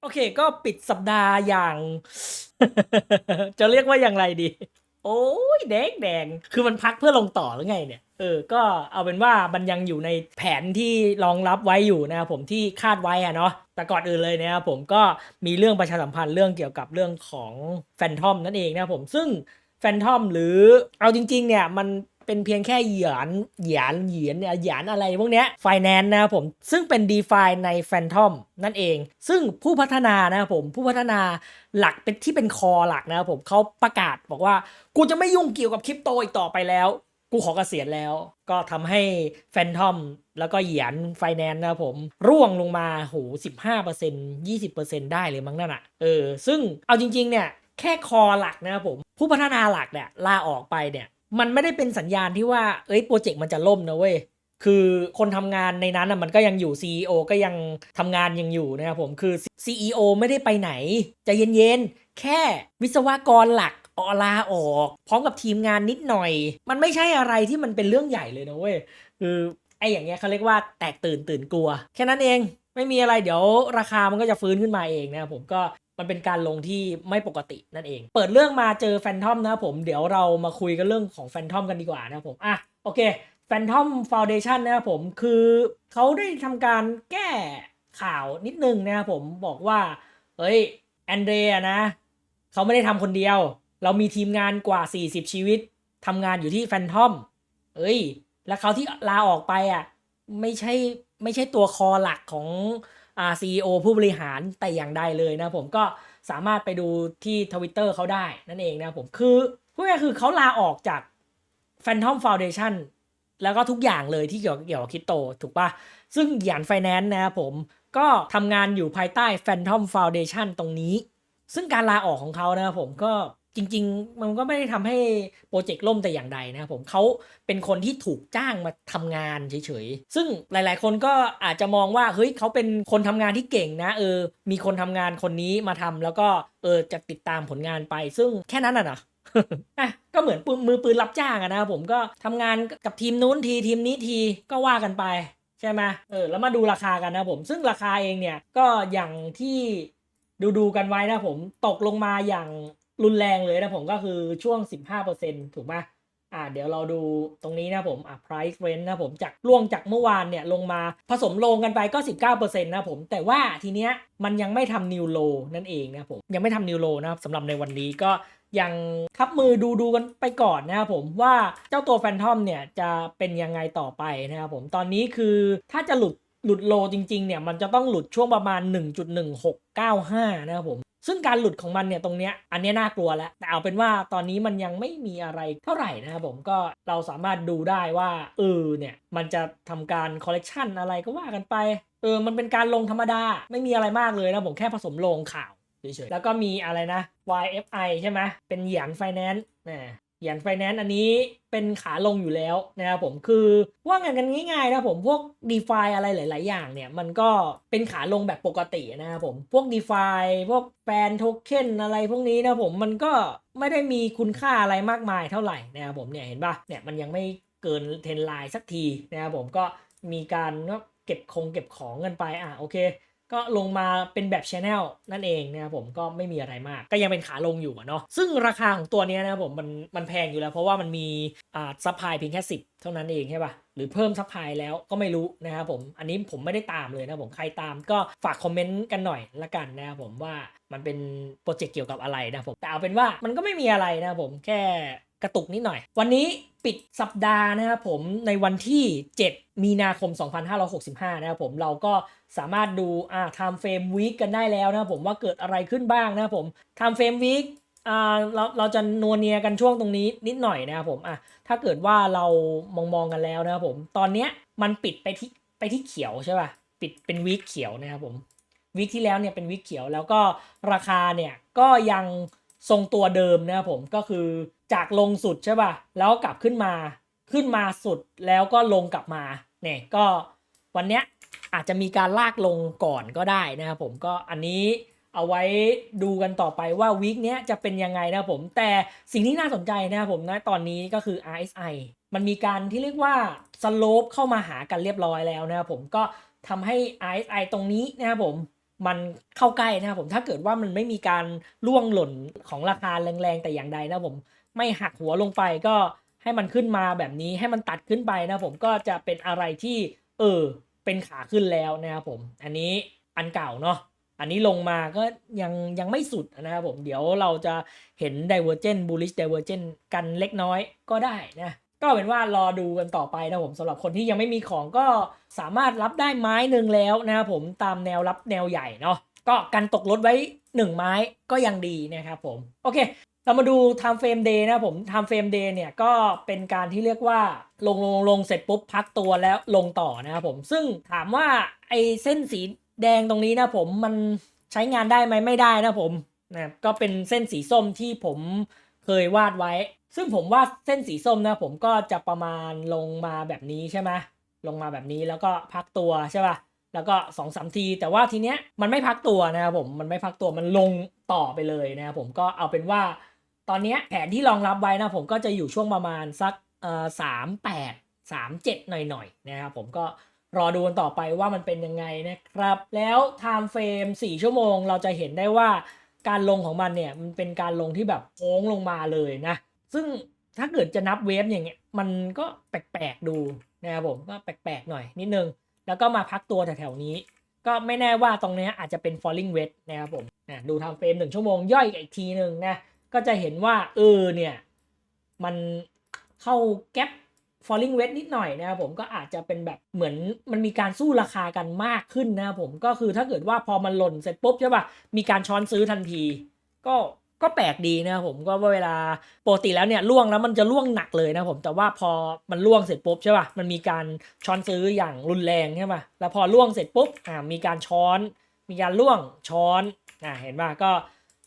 โอเค ก็ปิดสัปดาห์อย่าง จะเรียกว่าอย่างไรดี โอ้ยแดงแดงคือมันพักเพื่อลงต่อหรือไงเนี่ย เออ ก็เอาเป็นว่ามันยังอยู่ในแผนที่รองรับไว้อยู่นะครับผมที่คาดไว้อะเนาะแต่ก่อนอื่นเลยนะครับผมก็มีเรื่องประชาสัมพันธ์เรื่องเกี่ยวกับเรื่องของแฟนทอมนั่นเองนะครับผมซึ่งแฟนทอมหรือเอาจริง ๆ เนี่ยมัน เป็นเพียงแค่เหยียนเหยียนเหยียนเนี่ยเหยียนอะไรพวกเนี้ยไฟแนนซ์นะครับผม ซึ่งเป็น d e f i ใน Phantom นั่นเอง ซึ่งผู้พัฒนานะครับผมผู้พัฒนาหลักเป็นที่เป็นคอหลักนะครับผมเขาประกาศบอกว่า กูจะไม่ยุ่งเกี่ยวกับคริปโตอีกต่อไปแล้ว กูขอเกษียณแล้ว ก็ทำให้แฟนทอมแล้วก็เหยียนไฟแนนซ์นะครับผม ร่วงลงมาโหสิบห้าเปอร์เซ็นยี่สิบเปอร์เซ็นได้เลยมั้งนั่นอะเออซึ่งเอาจริงๆเนี่ยแค่คอหลักนะครับผม ผู้พัฒนาหลักเนี่ยลาออกไปเนี่ย มันไม่ได้เป็นสัญญาณที่ว่า เอ้ยโปรเจกต์มันจะล่มนะเว้ย คือคนทำงานในนั้นน่ะมันก็ยังอยู่ CEO ก็ยังทำงานยังอยู่นะครับผม คือ CEO ไม่ได้ไปไหนใจะเย็นๆ แค่วิศวกรหลักออลาออก พร้อมกับทีมงานนิดหน่อย มันไม่ใช่อะไรที่มันเป็นเรื่องใหญ่เลยนะเว้ย คือไอ้อย่างเงี้ยเขาเรียกว่าแตกตื่นตื่นกลัว แค่นั้นเองไม่มีอะไรเดี๋ยวราคามันก็จะฟื้นขึ้นมาเองนะครับผมก็ มันเป็นการลงที่ไม่ปกตินั่นเอง เปิดเรื่องมาเจอแฟนทอมนะครับผมเดี๋ยวเรามาคุยกันเรื่องของแฟนทอมกันดีกว่านะครับผมอะโอเคแฟนทอมฟาวเดชันนะครับผมคือเขาได้ทำการแก้ข่าวนิดนึงนะครับผมบอกว่าเฮ้ยแอนเดรียนะเขาไม่ได้ทำคนเดียว เรามีทีมงานกว่า 40 ชีวิตทำงานอยู่ที่แฟนทอมเอ้ย แล้วเขาที่ลาออกไปอะไม่ใช่ไม่ใช่ตัวคอหลักของ อ่าซีอผู้บริหารแต่อย่างใดเลยนะผมก็สามารถไปดูที่ทวิตเตอร์เขาได้นั่นเองนะผมคือพูดง่ายคือเขาลาออกจาก Phantom Foundation แล้วก็ทุกอย่างเลยที่เกี่ยวเกี่ยวกับคริปโตถูกปะซึ่งหยานไฟแนนซ์นะครับผมก็ทำงานอยู่ภายใต้ Phantom Foundation ตรงนี้ ซึ่งการลาออกของเขานะครับผมก็ ริง ๆ มันก็ไม่ได้ทำให้โปรเจกต์ล่มแต่อย่างใดนะครับผมเขาเป็นคนที่ถูกจ้างมาทำงานเฉยๆ ซึ่งหลายๆ คนก็อาจจะมองว่าเฮ้ยเขาเป็นคนทำงานที่เก่งนะเออ มีคนทำงานคนนี้มาทำแล้วก็เออจะติดตามผลงานไป ซึ่งแค่นั้นน่ะนะอะก็เหมือนปืนมือปืนรับจ้างอะนะครับผมก็ทำงานกับทีมนู้นทีทีมนี้ทีก็ว่ากันไปใช่ไหมเออแล้วมาดูราคากันนะครับผม ซึ่งราคาเองเนี่ยก็อย่างที่ดูดูๆกันไว้นะผมตกลงมาอย่าง รุนแรงเลยนะผมก็คือช่วง 15%ถูกไหมอ่าเดี๋ยวเราดูตรงนี้นะผมอะ price range นะผมจากล่วงจากเมื่อวานเนี่ยลงมาผสมลงกันไปก็ 19%นะผมแต่ว่าทีเนี้ยมันยังไม่ทำ new low นั่นเองนะผมยังไม่ทำ new low นะครับสำหรับในวันนี้ก็ยังทับมือดูดูกันไปก่อนนะครับผมว่าเจ้าตัวแฟนทอมเนี่ยจะเป็นยังไงต่อไปนะครับผมตอนนี้คือถ้าจะหลุดหลุดโลจริงๆเนี่ยมันจะต้องหลุดช่วงประมาณ 1.1695 นะครับผม ซึ่งการหลุดของมันเนี่ยตรงเนี้ยอันนี้น่ากลัวแล้ว แต่เอาเป็นว่าตอนนี้มันยังไม่มีอะไรเท่าไหร่นะครับผมก็เราสามารถดูได้ว่าเออเนี่ยมันจะทำการคอลเลกชันอะไรก็ว่ากันไปเออมันเป็นการลงธรรมดา ไม่มีอะไรมากเลยนะผมแค่ผสมลงข่าวเฉยๆแล้วก็มีอะไรนะ YFI ใช่ไหมเป็นหยางไฟแนนซ์นะ หยานไฟแนนซ์อันนี้เป็นขาลงอยู่แล้วนะครับผมคือว่ากันกันง่ายๆนะผมพวก d e f i อะไรหลาย ๆ อย่างเนี่ย มันก็เป็นขาลงแบบปกตินะครับผมพวก d e f i พวกแฟนโทเค็นอะไรพวกนี้นะผมมันก็ไม่ได้มีคุณค่าอะไรมากมายเท่าไหร่นะครับผมเนี่ยเห็นปะเนี่ยมันยังไม่เกินเทนไลน์สักทีนะครับผมก็มีการก็เก็บคงเก็บของกันไปอะโอเค ก็ลงมาเป็นแบบ Channel นั่นเองนะครับผมก็ไม่มีอะไรมาก ก็ยังเป็นขาลงอยู่เนาะซึ่งราคาของตัวนี้นะครับผมมันมันแพงอยู่แล้วเพราะว่ามันมีอ่าซัพพลายเพียงแค่ 10 เท่านั้นเองใช่ปะ่ะหรือเพิ่มซัพพลายแล้วก็ไม่รู้นะครับผมอันนี้ผมไม่ได้ตามเลยนะผมใครตามก็ฝากคอมเมนต์กันหน่อยละกันนะครับผมว่ามันเป็นโปรเจกต์เกี่ยวกับอะไรนะครับผมแต่เอาเป็นว่ามันก็ไม่มีอะไรนะครับผมแค่ กระตุกนิดหน่อย วันนี้ปิดสัปดาห์นะครับผมในวันที่ 7 มีนาคม 2565 นะครับผมเราก็สามารถดูอ่า time frame week กันได้แล้วนะครับผมว่าเกิดอะไรขึ้นบ้างนะครับผม time frame week อ่าเราเราจะนัวเนียกันช่วงตรงนี้นิดหน่อยนะครับผมอะถ้าเกิดว่าเรามองมองกันแล้วนะครับผม ตอนเนี้ยมันปิดไปที่ไปที่เขียวใช่ป่ะปิดเป็นวีคเขียวนะครับผมวีคที่แล้วเนี่ยเป็นวีคเขียวแล้วก็ราคาเนี่ยก็ยังทรงตัวเดิมนะครับผมก็คือ จากลงสุดใช่ป่ะ แล้วกลับขึ้นมา ขึ้นมาสุดแล้วก็ลงกลับมา เนี่ยก็วันเนี้ยอาจจะมีการลากลงก่อนก็ได้นะครับผมก็อันนี้เอาไว้ดูกันต่อไปว่าวีคเนี้ยจะเป็นยังไงนะผมแต่สิ่งที่น่าสนใจนะครับผมนะตอนนี้ก็คือ RSI มันมีการที่เรียกว่าสโลปเข้ามาหากันเรียบร้อยแล้วนะครับผมก็ทำให้ RSI ตรงนี้นะครับผมมันเข้าใกล้นะครับผมถ้าเกิดว่ามันไม่มีการล่วงหล่นของราคาแรงๆแต่อย่างใดนะผม ไม่หักหัวลงไปก็ให้มันขึ้นมาแบบนี้ให้มันตัดขึ้นไปนะผมก็จะเป็นอะไรที่เออเป็นขาขึ้นแล้วนะครับผม อันนี้อันเก่าเนาะอันนี้ลงมาก็ยังยังไม่สุดนะครับผมเดี๋ยวเราจะเห็น divergent bullish divergent กันเล็กน้อยก็ได้นะก็เป็นว่ารอดูกันต่อไปนะผมสำหรับคนที่ยังไม่มีของก็สามารถรับได้ไม้หนึ่งแล้วนะครับผมตามแนวรับแนวใหญ่เนาะก็กันตกรถไว้ 1 ไม้ก็ยังดีนะครับผม โอเค เรามาดู time frame day นะผม time frame day เนี่ยก็เป็นการที่เรียกว่าลงลงลงเสร็จปุ๊บพักตัวแล้วลงต่อนะครับผม ซึ่งถามว่าไอ้เส้นสีแดงตรงนี้นะผมมันใช้งานได้ไหมไม่ได้นะผมนะก็เป็นเส้นสีส้มที่ผมเคยวาดไว้ ซึ่งผมวาดเส้นสีส้มนะผมก็จะประมาณลงมาแบบนี้ใช่ไหมลงมาแบบนี้แล้วก็พักตัวใช่ป่ะแล้วก็สองสามที แต่ว่าทีเนี้ยมันไม่พักตัวนะครับผมมันไม่พักตัวมันลงต่อไปเลยนะครับผมก็เอาเป็นว่า ตอนนี้แผนที่รองรับไว้นะผมก็จะอยู่ช่วงประมาณสักเอ่อสามแปดสามเจ็ดหน่อยๆนะครับผมก็รอดูกันต่อไปว่ามันเป็นยังไงนะครับ แล้ว time frame 4 ชั่วโมงเราจะเห็นได้ว่าการลงของมันเนี่ยมันเป็นการลงที่แบบโค้งลงมาเลยนะ ซึ่งถ้าเกิดจะนับเวฟอย่างเงี้ยมันก็แปลกๆดูนะครับผมก็แปลกๆหน่อยนิดนึง แล้วก็มาพักตัวแถวๆนี้ ก็ไม่แน่ว่าตรงนี้อาจจะเป็น falling wedge นะครับผมนะดูทำเฟรมหนึ่งชั่วโมงย่อยอีกทีหนึ่งนะ ก็จะเห็นว่าเออเนี่ย มันเข้าแก๊ป falling wedge นิดหน่อยนะครับผมก็อาจจะเป็นแบบเหมือนมันมีการสู้ราคากันมากขึ้นนะครับผมก็คือถ้าเกิดว่าพอมันหล่นเสร็จปุ๊บใช่ป่ะมีการช้อนซื้อทันที ก็ก็แปลกดีนะครับผมก็เวลาปกติแล้วเนี่ยล่วงแล้วมันจะล่วงหนักเลยนะผมแต่ว่าพอมันล่วงเสร็จปุ๊บใช่ป่ะมันมีการช้อนซื้ออย่างรุนแรงใช่ป่ะแล้วพอล่วงเสร็จปุ๊บอ่ามีการช้อน มีการล่วงช้อนอ่าเห็นป่ะก็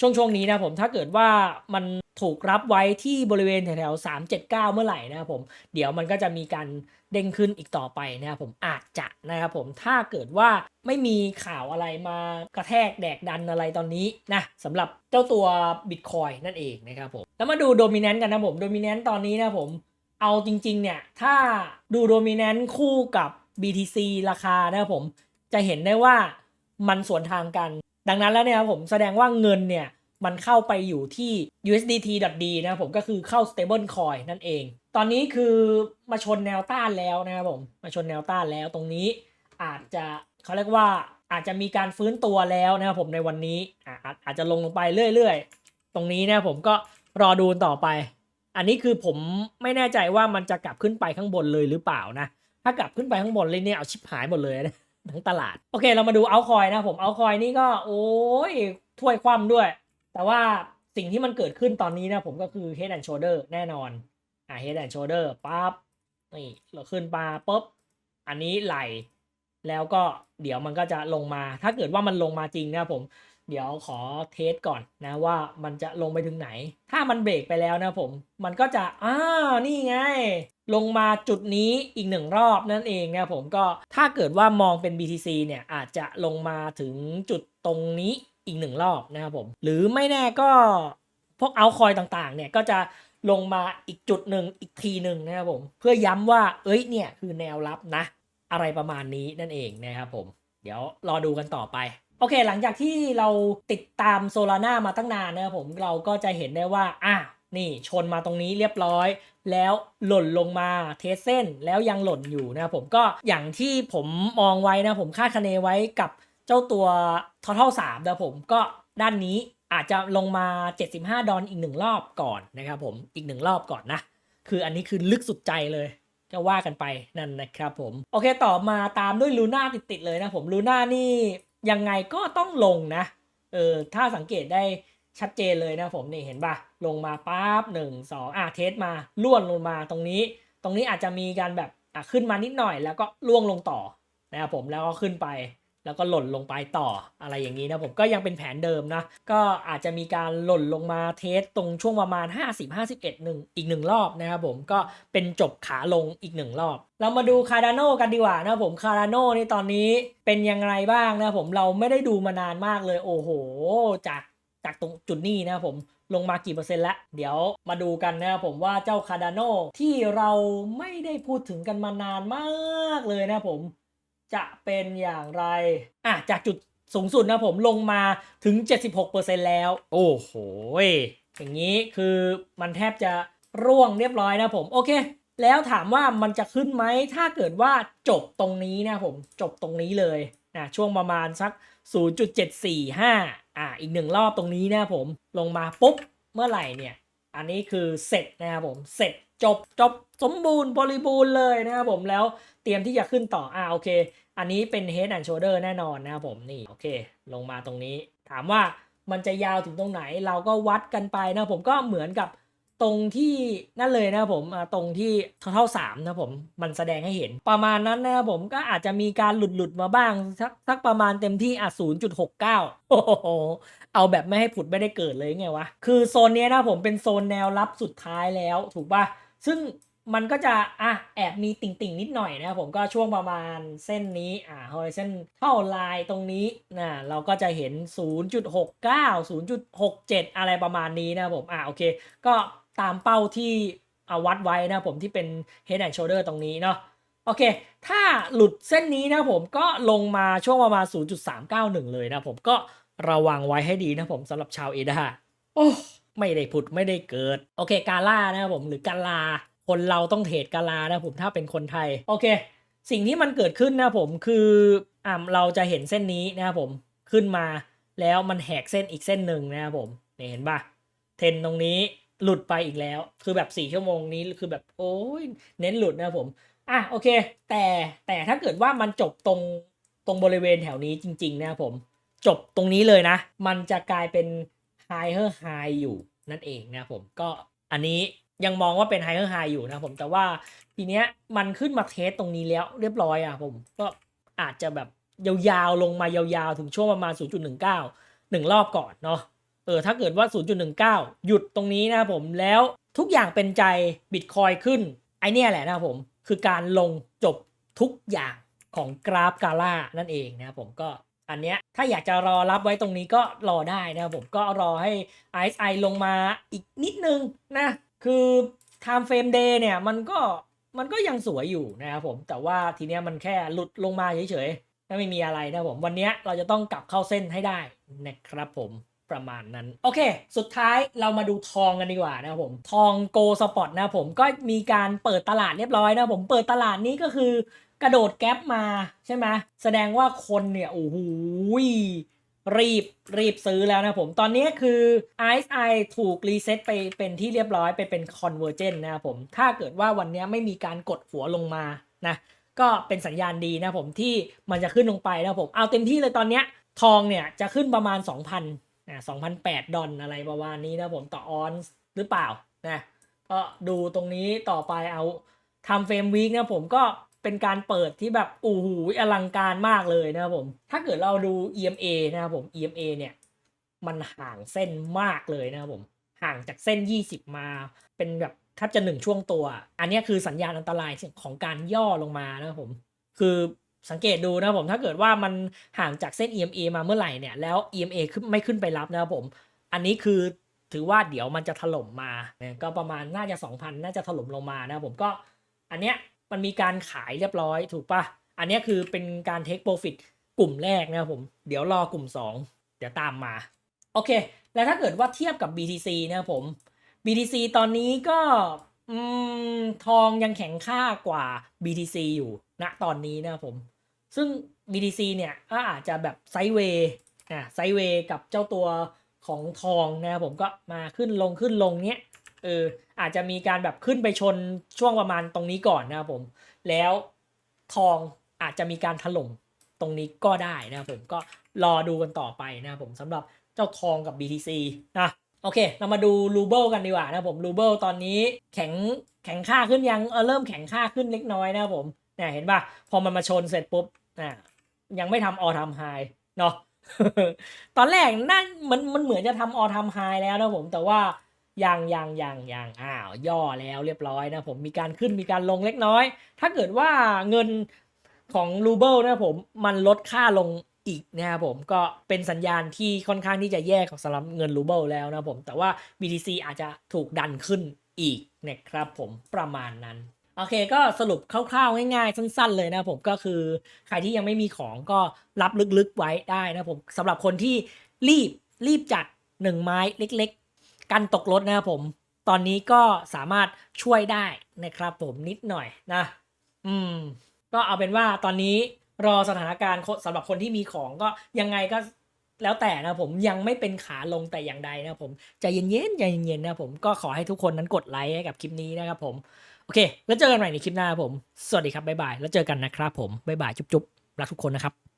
ช่วงช่วงนี้นะผมถ้าเกิดว่ามันถูกรับไว้ที่บริเวณแถวๆสามเจ็ดเก้าเมื่อไหร่นะครับผมเดี๋ยวมันก็จะมีการเด้งขึ้นอีกต่อไปนะครับผมอาจจะนะครับผมถ้าเกิดว่าไม่มีข่าวอะไรมากระแทกแดกดันอะไรตอนนี้นะสำหรับเจ้าตัว Bitcoin นั่นเองนะครับผมแล้วมาดูโดมิเนนต์กันนะผมโดมิเนนต์ตอนนี้นะผมเอาจริงๆเนี่ยถ้าดูโดมิเนนต์คู่กับ BTC ราคานะครับผมจะเห็นได้ว่ามันสวนทางกัน ดังนั้นแล้วเนี่ยครับผมแสดงว่าเงินเนี่ยมันเข้าไปอยู่ที่ USDT.D นะครับผมก็คือเข้า stable coin นั่นเอง ตอนนี้คือมาชนแนวต้านแล้วนะครับผม มาชนแนวต้านแล้วตรงนี้ อาจจะเขาเรียกว่าอาจจะมีการฟื้นตัวแล้วนะครับผมในวันนี้อาอาจจะลงลงไปเรื่อยๆ ตรงนี้นะครับผมก็รอดูต่อไป อันนี้คือผมไม่แน่ใจว่ามันจะกลับขึ้นไปข้างบนเลยหรือเปล่านะ ถ้ากลับขึ้นไปข้างบนเลยเนี่ยเอาชิบหายหมดเลยนะ ทั้งตลาด โอเคเรามาดูเอาคอยนะผมเอาคอยนี่ก็โอ้ยถ้วยคว่ำด้วย แต่ว่าสิ่งที่มันเกิดขึ้นตอนนี้นะผมก็คือ head and shoulder แน่นอน อ่า head and shoulder ปั๊บนี่เราขึ้นมาปุ๊บ อันนี้ไหล แล้วก็เดี๋ยวมันก็จะลงมา ถ้าเกิดว่ามันลงมาจริงนะผม เดี๋ยวขอเทสก่อนนะว่ามันจะลงไปถึงไหน ถ้ามันเบรกไปแล้วนะผม มันก็จะอ้าวนี่ไง ลงมาจุดนี้อีกหนึ่งรอบนั่นเองนะผมก็ถ้าเกิดว่ามองเป็น BTC เนี่ยอาจจะลงมาถึงจุดตรงนี้อีกหนึ่งรอบนะครับผม หรือไม่แน่ก็พวกเอาคอยต่างๆ เนี่ยก็จะลงมาอีกจุดหนึ่งอีกทีหนึ่งนะครับผม เพื่อย้ำว่าเอ้ยเนี่ยคือแนวรับนะ อะไรประมาณนี้นั่นเองนะครับผม เดี๋ยวรอดูกันต่อไป โอเค หลังจากที่เราติดตามโซลาร่ามาตั้งนานนะครับผมเราก็จะเห็นได้ว่าอะนี่ชนมาตรงนี้เรียบร้อย แล้วหล่นลงมาเทสเส้นแล้วยังหล่นอยู่นะครับผมก็อย่างที่ผมมองไว้นะผมคาดคะเนไว้กับเจ้าตัว Total 3นะผมก็ด้านนี้อาจจะลงมา 75 ดอลอีกหนึ่งรอบก่อนนะครับผมอีกหนึ่งรอบก่อนนะ คืออันนี้คือลึกสุดใจเลยจะว่ากันไปนั่นนะครับผม โอเคต่อมาตามด้วยลูน่าติดๆเลยนะผมลูน่านี่ ยังไงก็ต้องลงนะเออถ้าสังเกตได้ชัดเจนเลยนะผมนี่เห็นปะลงมาปั๊บหนึ่งสองอะเทสมาล่วนลงมาตรงนี้ ตรงนี้อาจจะมีการแบบอะขึ้นมานิดหน่อยแล้วก็ล่วงลงต่อนะครับผมแล้วก็ขึ้นไป แล้วก็หล่นลงไปต่ออะไรอย่างนี้นะผมก็ยังเป็นแผนเดิมนะก็อาจจะมีการหล่นลงมาเทสตรงช่วงประมาณ 50 51หนึ่งอีกหนึ่งรอบนะครับผมก็เป็นจบขาลงอีกหนึ่งรอบ เรามาดูคาร์ดาโนกันดีกว่านะผมคาร์ดาโนนี่ตอนนี้เป็นยังไงบ้างนะผมเราไม่ได้ดูมานานมากเลยโอ้โห จากจากตรงจุดนี้นะผมลงมากี่เปอร์เซ็นต์ละเดี๋ยวมาดูกันนะครับผมว่าเจ้าคาร์ดาโนที่เราไม่ได้พูดถึงกันมานานมากเลยนะผม จะเป็นอย่างไรอะจากจุดสูงสุดนะผมลงมาถึง 76%แล้ว โอ้โหยอย่างนี้คือมันแทบจะร่วงเรียบร้อยนะผม โอเค แล้วถามว่ามันจะขึ้นไหม ถ้าเกิดว่าจบตรงนี้นะผม จบตรงนี้เลยนะช่วงประมาณสัก 0.745 อ่าอีกหนึ่งรอบตรงนี้นะผม ลงมาปุ๊บ เมื่อไหร่เนี่ย อันนี้คือเสร็จนะครับผมเสร็จจบจบสมบูรณ์บริบูรณ์เลยนะครับผมแล้วเตรียมที่จะขึ้นต่ออ่าโอเค อันนี้เป็น head and shoulder แน่นอนนะครับผมนี่โอเค ลงมาตรงนี้ ถามว่ามันจะยาวถึงตรงไหนเราก็วัดกันไปนะผมก็เหมือนกับ ตรงที่นั่นเลยนะผมตรงที่เท่าสามนะผมมันแสดงให้เห็น ประมาณนั้นนะครับผมก็อาจจะมีการหลุดหลุดมาบ้างสักสักประมาณเต็มที่อะ0.69โอ้โหเอาแบบไม่ให้ผุดไม่ได้เกิดเลยไงวะ คือโซนนี้นะผมเป็นโซนแนวรับสุดท้ายแล้วถูกป่ะซึ่งมันก็จะอะแอบมีติ่งติ่งๆ นิดหน่อยนะครับผมก็ช่วงประมาณเส้นนี้อ่าฮอริเส้นเท่าลายตรงนี้นะเราก็จะเห็น 0.69 0.67 อะไรประมาณนี้นะครับผมอ่าโอเค ก็ ตามเป้าที่เอาวัดไว้นะผมที่เป็น head and shoulder ตรงนี้เนาะโอเค ถ้าหลุดเส้นนี้นะผมก็ลงมาช่วงประมาณ 0.391 เลยนะผมก็ระวังไว้ให้ดีนะผมสำหรับชาวเอดาโอ้ไม่ได้ผุดไม่ได้เกิด โอเคกาล่านะผมหรือกาลา คนเราต้องเทรดกาลานะผมถ้าเป็นคนไทย โอเค สิ่งที่มันเกิดขึ้นนะผมคืออ่าเราจะเห็นเส้นนี้นะผมขึ้นมาแล้วมันแหกเส้นอีกเส้นหนึ่งนะครับผมเนี่ยเห็นปะเทนตรงนี้ หลุดไปอีกแล้ว คือแบบ4ชั่วโมงนี้คือแบบโอ้ยเน้นหลุดนะผม อะโอเค แต่แต่ถ้าเกิดว่ามันจบตรงตรงบริเวณแถวนี้จริง ๆ นะผม จบตรงนี้เลยนะ มันจะกลายเป็น higher high อยู่นั่นเองนะผมก็อันนี้ยังมองว่าเป็น higher high อยู่นะผมแต่ว่าทีเนี้ยมันขึ้นมาเทสตรงนี้แล้วเรียบร้อยอะผมก็อาจจะแบบยาวๆลงมายาวๆ ถึงช่วงประมาณ 0.19หนึ่งรอบก่อนเนาะ ออถ้าเกิดว่า 0.19 หยุดตรงนี้นะครับผมแล้วทุกอย่างเป็นใจบิตคอยขึ้น ไอเนี่ยแหละนะครับผม คือการลงจบทุกอย่างของกราฟกาล่านั่นเองนะครับผมก็อันเนี้ยถ้าอยากจะรอรับไว้ตรงนี้ก็รอได้นะครับผมก็รอให้ RSI ลงมาอีกนิดนึงนะ คือ time frame day เนี่ยมันก็มันก็ยังสวยอยู่นะครับผมแต่ว่าทีเนี้ยมันแค่หลุดลงมาเฉยๆไม่มีอะไรนะครับผมวันเนี้ยเราจะต้องกลับเข้าเส้นให้ได้นะครับผม ประมาณนั้น โอเค สุดท้ายเรามาดูทองกันดีกว่านะครับผม ทองโกสปอตนะผมก็มีการเปิดตลาดเรียบร้อยนะผมเปิดตลาดนี้ก็คือกระโดดแก๊ปมาใช่ไหมแสดงว่าคนเนี่ยโอ้โหรีบรีบซื้อแล้วนะผม ตอนนี้คือ RSI ถูกรีเซ็ตไปเป็นที่เรียบร้อยไปเป็น Convergent นะครับผม ถ้าเกิดว่าวันนี้ไม่มีการกดหัวลงมานะก็เป็นสัญญาณดีนะผมที่มันจะขึ้นลงไปนะผม เอาเต็มที่เลยตอนนี้ทองเนี่ยจะขึ้นประมาณ 2,000 อ่า2,008ดอลอะไรประมาณนี้นะผมต่อออนซ์หรือเปล่านะก็ดูตรงนี้ต่อไปเอาทำเฟรมวีคนะผมก็เป็นการเปิดที่แบบโอ้โหอลังการมากเลยนะครับผม ถ้าเกิดเราดู EMA นะครับผม EMA เนี่ยมันห่างเส้นมากเลยนะครับผม ห่างจากเส้น 20 มาเป็นแบบแทบจะหนึ่งช่วงตัว อันนี้คือสัญญาณอันตรายของการย่อลงมานะครับผม คือ สังเกตดูนะครับผมถ้าเกิดว่ามันห่างจากเส้น EMA มาเมื่อไหร่เนี่ยแล้ว EMA ขึ้นไม่ขึ้นไปรับนะครับผม อันนี้คือถือว่าเดี๋ยวมันจะถล่มมาเนี่ยก็ประมาณน่าจะ 2,000 น่าจะถล่มลงมานะครับผมก็อันเนี้ยมันมีการขายเรียบร้อยถูกปะอันเนี้ยคือเป็นการ take profit กลุ่มแรกนะครับผม เดี๋ยวรอกลุ่ม 2 เดี๋ยวตามมา โอเค แล้วถ้าเกิดว่าเทียบกับ BTC นะครับผม BTC ตอนนี้ก็อืมทองยังแข็งค่ากว่า BTC อยู่ ณตอนนี้นะครับผม ซึ่ง BTC เนี่ยก็อาจจะแบบไซด์เวย์อะไซด์เวย์กับเจ้าตัวของทองนะครับผมก็มาขึ้นลงขึ้นลงเนี้ยเอออาจจะมีการแบบขึ้นไปชนช่วงประมาณตรงนี้ก่อนนะครับผม แล้วทองอาจจะมีการถล่มตรงนี้ก็ได้นะครับผมก็รอดูกันต่อไปนะครับผมสำหรับเจ้าทองกับ BTC นะโอเค เรามาดูรูเบิลกันดีกว่านะครับผมรูเบิลตอนนี้แข็งแข็งค่าขึ้นยังเออเริ่มแข็งค่าขึ้นเล็กน้อยนะครับผม เนี่ยเห็นป่ะ พอมันมาชนเสร็จปุ๊บอะยังไม่ทำออทำไฮเนาะตอนแรกนั่นมันมันเหมือนจะทำออทำไฮแล้วนะผมแต่ว่ายังยังยังยังอ้าว ย่อแล้วเรียบร้อยนะผมมีการขึ้นมีการลงเล็กน้อย ถ้าเกิดว่าเงินของรูเบิลนะผมมันลดค่าลงอีกนะครับผมก็เป็นสัญญาณที่ค่อนข้างที่จะแย่ของสำหรับเงินรูเบิลแล้วนะผมแต่ว่า BTC อาจจะถูกดันขึ้นอีกนะครับผมประมาณนั้น โอเคก็สรุปคร่าวๆง่ายๆ สั้น ๆ เลยนะผมก็คือใครที่ยังไม่มีของก็รับลึกๆไว้ได้นะผมสำหรับคนที่รีบรีบจัดหนึ่งไม้เล็กๆ กันตกรถนะครับผมตอนนี้ก็สามารถช่วยได้นะครับผมนิดหน่อยนะ อืม ก็เอาเป็นว่าตอนนี้รอสถานการณ์สำหรับคนที่มีของก็ยังไงก็แล้วแต่นะผมยังไม่เป็นขาลงแต่อย่างใดนะผมใจเย็นๆใจเย็นๆนะผมก็ขอให้ทุกคนนั้นกดไลค์ให้กับคลิปนี้นะครับผม อเค แล้วเจอกันใหม่ในคลิปหน้าผม สวัสดีครับ บ๊ายบาย แล้วเจอกันนะครับผม บ๊ายบาย จุ๊บๆ รักทุกคนนะครับ